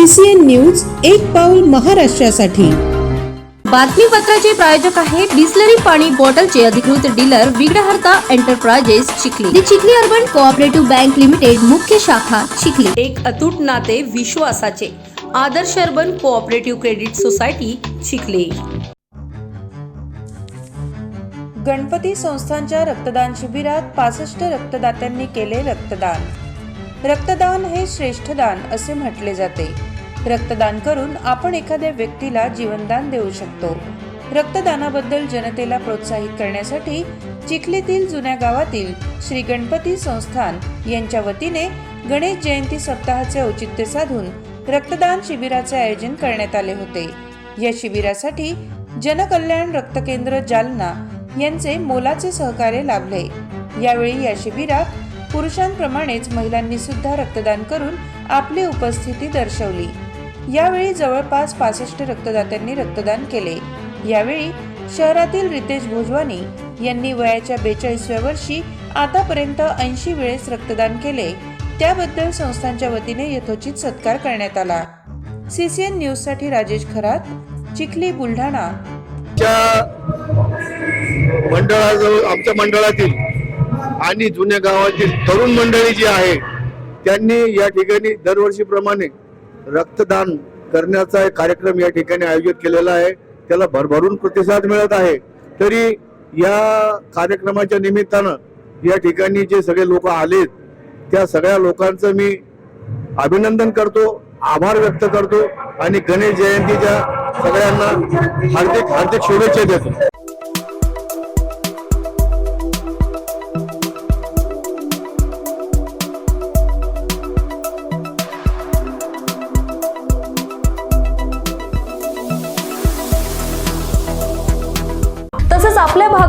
CCN news एक पाऊल महाराष्ट्रासाठी. बातमीपत्राचे प्रायोजक आहे बिस्लरी पाणी बॉटलचे अधिकृत dealer Vighnaharta enterprises Chikhli. The Chikhli urban cooperative bank limited मुख्य शाखा चिखली. एक अतूट नाते विश्वासाचे. Adarsh urban cooperative credit society Chikhli. Ganpati संस्थांच्या रक्तदान शिबिरात पासष्ट रक्तदात्यांनी केले रक्तदान. रक्तदान हे श्रेष्ठ दान असे म्हटले जाते. रक्तदान करून आपण एखाद्या व्यक्तीला जीवनदान देऊ शकतो. रक्तदानाबद्दल जनतेला प्रोत्साहित करण्यासाठी चिखलीतील जुन्या गावातील श्री गणपती संस्थान यांच्या वतीने गणेश जयंती सप्ताहाचे औचित्य साधून रक्तदान शिबिराचे आयोजन करण्यात आले होते. या शिबिरासाठी जनकल्याण रक्त केंद्र जालना यांचे मोलाचे सहकार्य लाभले. यावेळी या शिबिरात पुरुषांप्रमाणेच महिलांनी सुद्धा रक्तदान करून आपली उपस्थिती दर्शवली. यावेळी जवळपास पासष्ट रक्तदात्यांनी रक्तदान केले. यावेळी शहरातील रितेश भोजवानी यांनी वयाच्या बेचाळीसव्या वर्षी आतापर्यंत ऐंशी वेळेस रक्तदान केले. त्याबद्दल संस्थांच्या वतीने यथोचित सत्कार करण्यात आला. सीसीएन न्यूजसाठी राजेश खरात चिखली बुलढाणा. मंडळाजवळ आमच्या मंडळातील आणि जुन्या गावातील तरुण मंडळी जी आहे त्यांनी या ठिकाणी दरवर्षीप्रमाणे रक्तदान करण्याचा एक कार्यक्रम या ठिकाणी आयोजित केलेला आहे. त्याला भरभरून प्रतिसाद मिळत आहे. तरी या कार्यक्रमाच्या निमित्तानं या ठिकाणी जे सगळे लोक आलेत त्या सगळ्या लोकांचं मी अभिनंदन करतो आभार व्यक्त करतो आणि गणेश जयंतीच्या सगळ्यांना हार्दिक हार्दिक शुभेच्छा देतो.